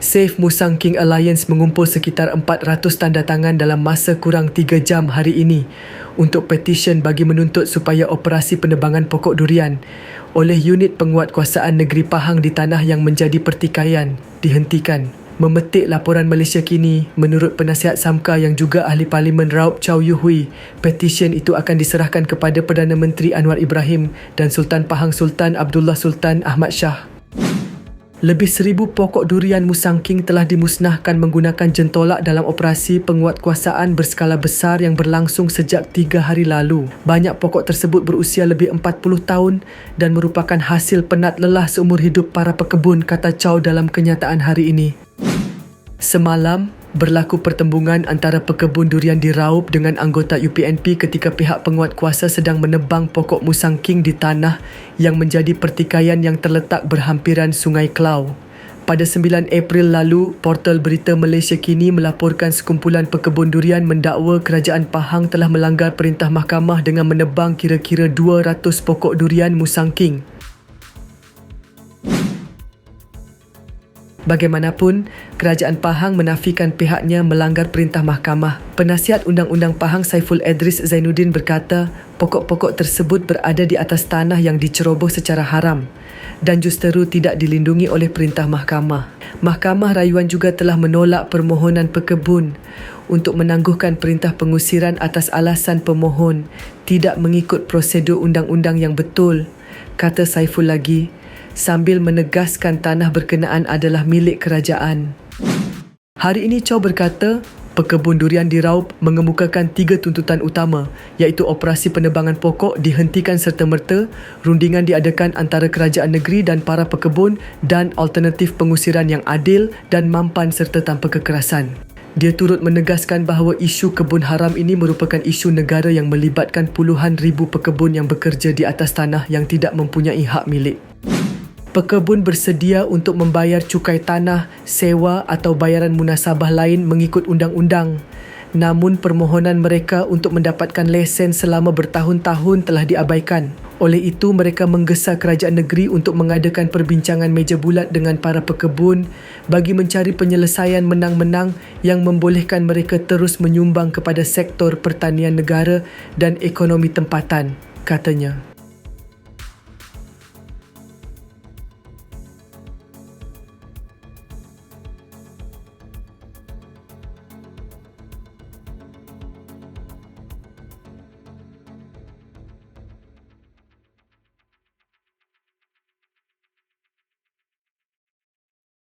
Save Musang King Alliance mengumpul sekitar 400 tanda tangan dalam masa kurang 3 jam hari ini untuk petisyen bagi menuntut supaya operasi penebangan pokok durian oleh unit penguatkuasaan negeri Pahang di tanah yang menjadi pertikaian dihentikan. Memetik laporan Malaysia kini, menurut penasihat Samka yang juga ahli Parlimen Raup Chow Yu Hui, petisyen itu akan diserahkan kepada Perdana Menteri Anwar Ibrahim dan Sultan Pahang Sultan Abdullah Sultan Ahmad Shah. Lebih seribu pokok durian Musang King telah dimusnahkan menggunakan jentolak dalam operasi penguatkuasaan berskala besar yang berlangsung sejak tiga hari lalu. Banyak pokok tersebut berusia lebih 40 tahun dan merupakan hasil penat lelah seumur hidup para pekebun, kata Chow dalam kenyataan hari ini. Semalam, berlaku pertembungan antara pekebun durian di Raup dengan anggota UPNP ketika pihak penguat kuasa sedang menebang pokok musang king di tanah yang menjadi pertikaian yang terletak berhampiran Sungai Klau. Pada 9 April lalu, portal berita Malaysia kini melaporkan sekumpulan pekebun durian mendakwa kerajaan Pahang telah melanggar perintah mahkamah dengan menebang kira-kira 200 pokok durian musang king. Bagaimanapun, Kerajaan Pahang menafikan pihaknya melanggar perintah mahkamah. Penasihat Undang-Undang Pahang Saiful Edris Zainuddin berkata, pokok-pokok tersebut berada di atas tanah yang diceroboh secara haram dan justeru tidak dilindungi oleh perintah mahkamah. Mahkamah rayuan juga telah menolak permohonan pekebun untuk menangguhkan perintah pengusiran atas alasan pemohon tidak mengikut prosedur undang-undang yang betul. Kata Saiful lagi, sambil menegaskan tanah berkenaan adalah milik kerajaan. Hari ini Chow berkata, pekebun durian di Raup mengemukakan tiga tuntutan utama iaitu operasi penebangan pokok dihentikan serta-merta, rundingan diadakan antara kerajaan negeri dan para pekebun dan alternatif pengusiran yang adil dan mampan serta tanpa kekerasan. Dia turut menegaskan bahawa isu kebun haram ini merupakan isu negara yang melibatkan puluhan ribu pekebun yang bekerja di atas tanah yang tidak mempunyai hak milik. Pekebun bersedia untuk membayar cukai tanah, sewa atau bayaran munasabah lain mengikut undang-undang. Namun permohonan mereka untuk mendapatkan lesen selama bertahun-tahun telah diabaikan. Oleh itu, mereka menggesa kerajaan negeri untuk mengadakan perbincangan meja bulat dengan para pekebun bagi mencari penyelesaian menang-menang yang membolehkan mereka terus menyumbang kepada sektor pertanian negara dan ekonomi tempatan, katanya.